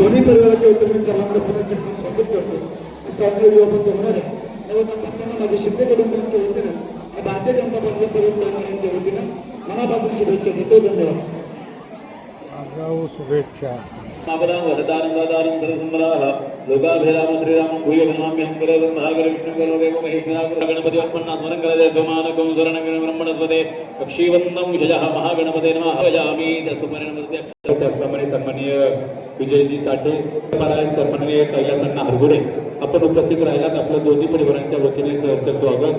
दोन्ही परिवाराच्या वतीने मी सर्वांना पुनर्चिंतन स्वागत करतो. स्वातंत्र्य युवक होणार आहे. नवदंपत्यांना माझ्या शिंदे कुटुंबाच्या वतीनं आणि भारतीय जनता पक्ष सर्व सहकार्यांच्या वतीनं मनापासून शुभेच्छा देतो धन्यवाद. शुभेच्छा. लोकाभिराम श्रीरामं भूय नमाम्यहं विष्णु गणपति अर्पणा स्मरणं करदे सोमानकं शरणं ब्रह्मणस्पते पक्षीवन्दं विजयः महागणपते नमः. भजामि सन्माननीय विजयजी साठे महाराज सन्माननीय कैलासण्णा हरगुडे आपण उपस्थित राहिलात. आपल्या दोन्ही परिवारांच्या वतीने सहर्ष स्वागत.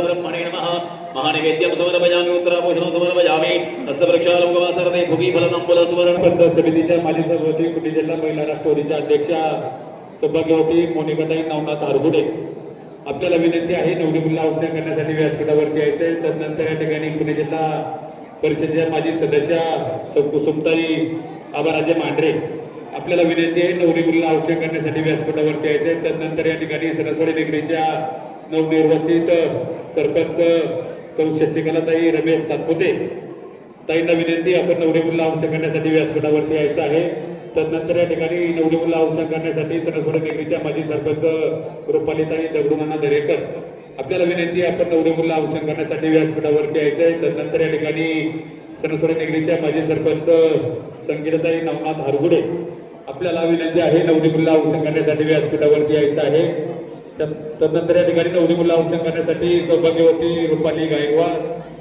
ब्रह्मणे नमः। समर्पयामि उत्तराभूषणं समर्पयामि पंचायत समितीच्या माजी सभापती कुटी जिल्हा महिला राष्ट्रवादीच्या अध्यक्षा सौभाग्यवती मोनिकाताई नवनाथ हरगुडे. आपल्याला विनंती आहे नवरी मुल्ला उद्या करण्यासाठी व्यासपीठावरती यायचे तदनंतर या ठिकाणी पुणे जिल्हा परिषदेच्या माजी सदस्या कुसुमताई आबाराजे मांढरे. आपल्याला विनंती आहे नवरी मुलीला औषध करण्यासाठी व्यासपीठावरती यायचे तदनंतर या ठिकाणी सरस्वती डिग्रीच्या नवनिर्वाचित सरपंच सौ शशिकलाताई रमेश सातपुते. ताईंना विनंती आपण नवरे मुलीला औषध करण्यासाठी व्यासपीठावरती यायचं आहे. तदनंतर या ठिकाणी नवरी मुला औषध करण्यासाठी सरस्वती डिग्रीच्या माजी सरपंच रुपालीताई दगडूनाना दरेकर. आपल्याला विनंती आपण नवरे मुलीला औषध करण्यासाठी व्यासपीठावरती यायचं आहे. तदनंतर या ठिकाणी सणसोडे निगडीच्या माजी सरपंच संगीताई नवनाथ हरगुडे. आपल्याला विनंती आहे नवरी मुलीला औषध करण्यासाठी व्यासपीठावरती यायचं आहे. तदनंतर या ठिकाणी नवरी मुलीला औषध करण्यासाठी सौभाग्यवती रुपाली गायकवाड,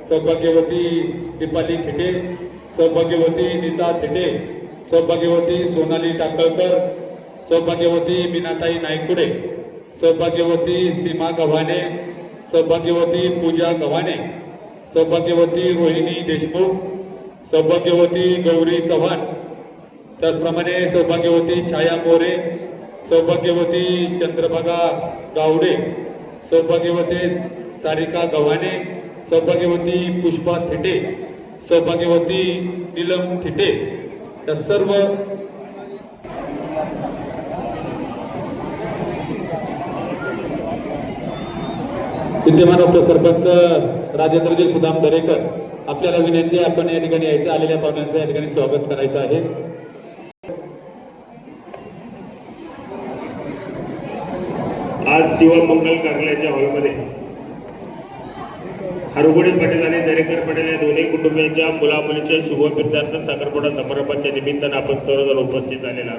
सौभाग्यवती दीपाली खिटे, सौभाग्यवती नीता थिटे सौभाग्यवती सोनाली टाकळकर, सौभाग्यवती मीनाताई नायकुडे सौभाग्यवती सीमा गव्हाणे, सौभाग्यवती पूजा गव्हाणे, सौभाग्यवती रोहिणी देशमुख, सौभाग्यवती गौरी चव्हाण. त्याचप्रमाणे सौभाग्यवती छाया मोरे सौभाग्यवती चंद्रभागा गावडे सौभाग्यवती सारिका गव्हाणे सौभाग्यवती पुष्पा थिटे सौभाग्यवती नीलम थिटे. या सर्व विद्यमान उपसरपंच राजेंद्रजी सुदाम दरेकर आपल्याला विनंती आपण या ठिकाणी यायचं आलेल्या पाहुण्यांचं या ठिकाणी स्वागत करायचं आहे. आज शिवमंगल कार्यालयाच्या हॉलमध्ये. हरगुडे पटेल आणि दरेकर पटेल या दोन्ही कुटुंबियांच्या मुलामुलीच्या शुभपित्यार्थ साखरपुडा समारंभाच्या निमित्तानं आपण सर्वजण उपस्थित झालेला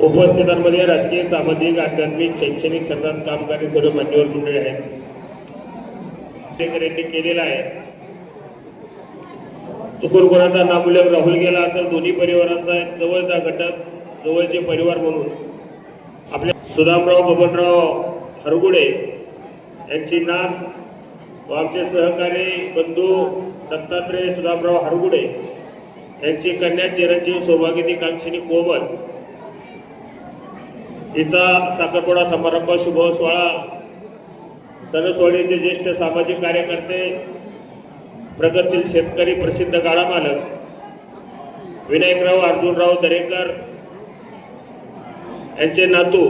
उपस्थितांमध्ये राजकीय सामाजिक आध्यात्मिक शैक्षणिक क्षेत्रात काम करणारे सर्व मान्यवर मंडळी आहेत. यांनी केलेला आहे. चुकून कोणाचा नामूल्य राहुल गेला असं दोन्ही परिवारांचा जवळचा घटक जवळचे परिवार म्हणून. सुदामराव बबनराव हरगुडे यांची नात व आमचे सहकारी बंधू दत्तात्रय सुदामराव हरगुडे यांची कन्या चिरंजीव सौभागिनी कांक्षिणी कोमल. हिचा साखरपुडा समारंभ शुभ सोहळा सणसवाडीचे ज्येष्ठ सामाजिक कार्यकर्ते प्रगतशील शेतकरी प्रसिद्ध गाडा मालक विनायकराव अर्जुनराव दरेकर यांचे नातू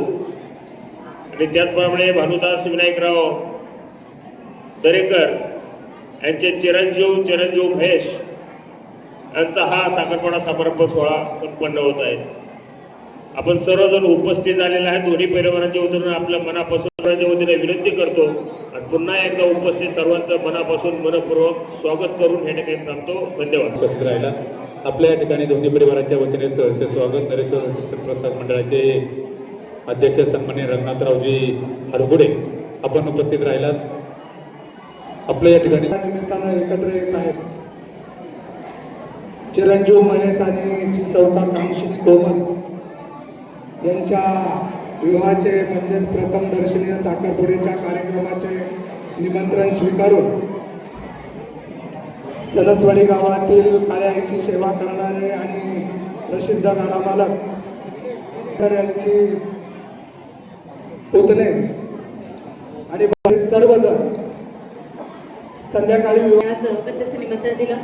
आणि त्याचप्रमाणे भानुदास विनायकराव दरेकर यांचे चिरंजीव चिरंजीव महेश यांचा हा साखरपणा समारंभ सोहळा संपन्न होत आहे. आपण सर्वजण उपस्थित झालेला आहे दोन्ही परिवारांच्या वतीनं आपल्या मनापासून वतीने विनंती करतो आणि पुन्हा एकदा उपस्थित सर्वांचं मनापासून मनपूर्वक स्वागत करून हे ठिकाणी थांबतो. धन्यवाद. उपस्थित राहिला. आपल्या या ठिकाणी दोन्ही परिवाराच्या वतीने सहर्ष स्वागत. नरेश्वर शिक्षण प्रसाद मंडळाचे अध्यक्ष सन्मान्य रंगनाथरावजी हरगुडे आपण उपस्थित राहिलात. आपल्या या ठिकाणी निमित्तानं एकत्र येत आहेत. चिरंजीव महेश आणि चौथा कामशिनी तोमर यांच्या विवाहाचे म्हणजेच प्रथम दर्शनीय साखरपुड्याच्या कार्यक्रमाचे निमंत्रण स्वीकारून सदसवाडी गावातील काळ्यांची सेवा करणारे आणि प्रसिद्ध गाडामालक यांची पुतणे आणि सर्वजण संध्याकाळी विवाह आज निमंत्रण दिलं.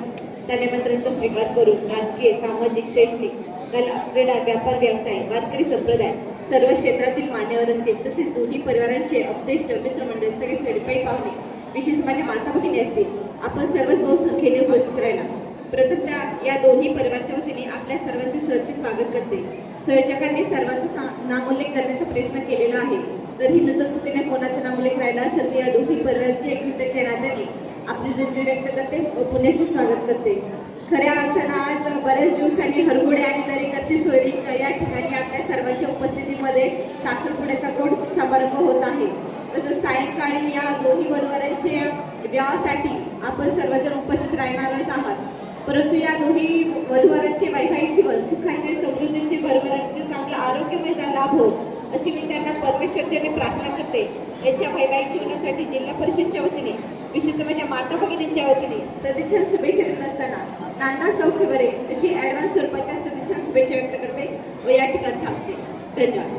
त्या निमंत्रणाचा स्वीकार करून राजकीय सामाजिक शैक्षणिक कला क्रीडा व्यापार व्यवसाय वारकरी संप्रदाय सर्व क्षेत्रातील मान्यवर असतील तसेच दोन्ही परिवारांचे अपदेष्ट मित्रमंडळ सगळे सरपाई पाहुणे विशेष म्हणजे माता भगिनी असतील आपण सर्वच बहुसंख्येने उपस्थित राहिला. प्रथमतः या दोन्ही परिवारच्या वतीने आपल्या सर्वांचे सरचे स्वागत करते. संयोजकांनी सर्वांचं सा- नामोल्लेख करण्याचा प्रयत्न केलेला आहे. तर ही नजर चुकीने कोणाचा नामोल्लेख राहिला असेल तर या दोन्ही परिवाराचे एक कृतज्ञ नात्याने आपली दिलगिरी व्यक्त करते व पुण्याशी स्वागत करते. खऱ्या अर्थानं आज बऱ्याच दिवसांनी हरगुडे आणि दरेकरची सोयरी या ठिकाणी आपल्या सर्वांच्या उपस्थितीमध्ये साखरपुड्याचा गोड समारंभ होत आहे. तसंच सायंकाळी या दोन्ही बरोबरांच्या विवाहासाठी आपण सर्वजण उपस्थित राहणारच आहात. परंतु या दोन्ही वधूवरांचे वैवाहिक जीवन सुखाचे समृद्धीचे भरभराचे चांगलं आरोग्यमयचा लाभ हो अशी मी त्यांना परमेश्वरच्याने प्रार्थना करते. यांच्या वैवाहिक जीवनासाठी जिल्हा परिषदच्या वतीने विशेषतः माझ्या माता भगिनींच्या वतीने सदिच्छा शुभेच्छा देत असताना नाना सौख्यवरे अशी ॲडव्हान्स स्वरूपाच्या सदिच्छा शुभेच्छा व्यक्त करते व या ठिकाणी थांबते. धन्यवाद.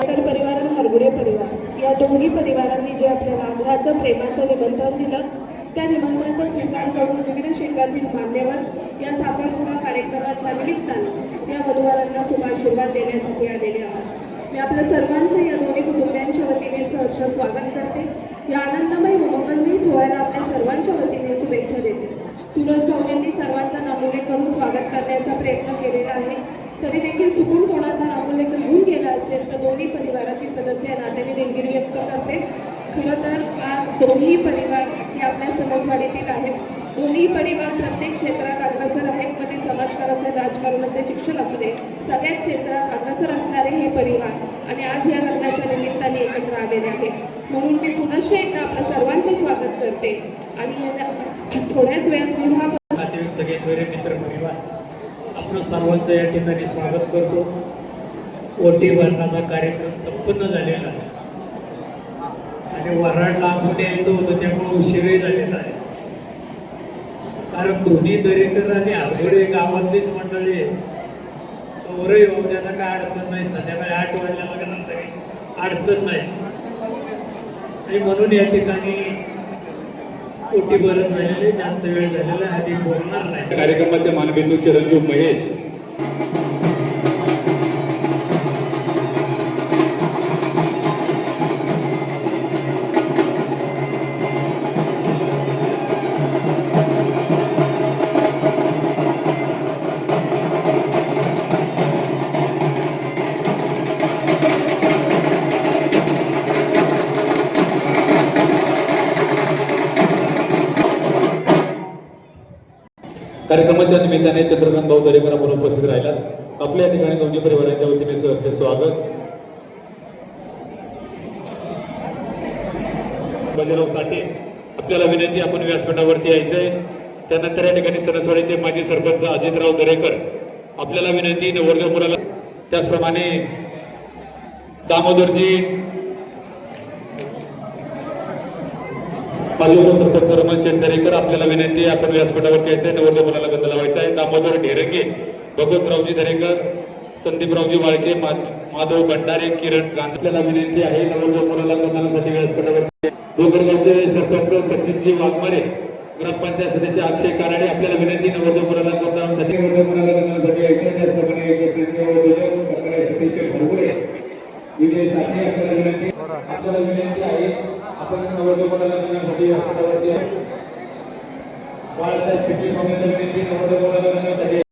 आगर परिवार आणि हरगुडे परिवार या दोन्ही परिवारांनी जे आपल्या आदराचं प्रेमाचं निमंत्रण दिलं त्या निमंत्रणाचा स्वीकार करून विविध क्षेत्रातील मान्यवर या साखरपुडा कार्यक्रमाच्या निमित्तानं या वधूवरांना शुभाशीर्वाद देण्यासाठी आलेले आहात. मी आपल्या सर्वांचं या दोन्ही कुटुंबियांच्या वतीने सहर्ष स्वागत करते. या आनंदमय व मंगलमय सोहळ्याला आपल्या सर्वांच्या वतीने शुभेच्छा देते. सुरज भाऊंनी सर्वांचा नामोल्लेख करून स्वागत करण्याचा प्रयत्न केलेला आहे. तरी देखील चुकून कोणाचा नामोल्लेख होऊन गेला असेल तर दोन्ही परिवारातील सदस्य नात्याने दिलगिरी व्यक्त करते. खरं तर आज दोन्ही परिवार हे आपल्या आहेत दोन्ही परिवार प्रत्येक क्षेत्रात अग्रसर आहेत मध्ये समाजकार असेल राजकारण असेल शिक्षण असू दे सगळ्याच क्षेत्रात अग्रसर असणारे हे परिवार. आणि आज या लग्नाच्या निमित्ताने एकत्र आलेले आहेत म्हणून मी पुनश्च एकदा आपल्या सर्वांचे स्वागत करते. आणि थोड्याच वेळात विवाह सगळेश्वरी सगळे मित्र परिवार आपलं सर्वांचं या ठिकाणी स्वागत करतो. ओटी भरणाचा कार्यक्रम संपन्न झालेला आहे. आणि वराडला आंबोटे यायचं होतं त्यामुळे उशीरही झालेला आहे. कारण दोन्ही दरेकर आणि आघोडे गावातलीच मंडळी आहे. हो, सोरं येऊ त्याचा काय अडचण नाही. संध्याकाळी आठ वाजल्या लग्नात काही अडचण नाही. आणि म्हणून या ठिकाणी कोटी भरत झालेले जास्त वेळ झालेला आहे आधी बोलणार नाही. कार्यक्रमाचे मानबिंदू चिरंजीव महेश. कार्यक्रमाच्या निमित्ताने चंद्रकांत भाऊ दरेकर आपण उपस्थित राहिला. आपल्या ठिकाणी दोन्ही परिवाराच्या वतीने सहर्ष स्वागत. बाजीराव साठे आपल्याला विनंती आपण व्यासपीठावरती यायचंय. त्यानंतर या ठिकाणी सणसवाडीचे माजी सरपंच अजितराव दरेकर आपल्याला विनंती नवरदेव त्याचप्रमाणे दामोदरजी पालुका सरपंच शेतकरीकर आपल्याला विनंती आहे आपण व्यासपीठावरती यायचं आहे नवरदेव मुलाला गंध लावायचा आहे. दामोदर ढेरंगे भगवंतरावजी धरेकर संदीपरावजी वाळके माधव भंडारे किरण गांधी आपल्याला विनंती आहे नवरदेव मुलाला गंधासाठी व्यासपीठावरती डोंगरगावचे सरपंच सचिनजी वाघमारे ग्रामपंचायत सदस्य अक्षय काराडे आपल्याला विनंती नवरदेव मुलाला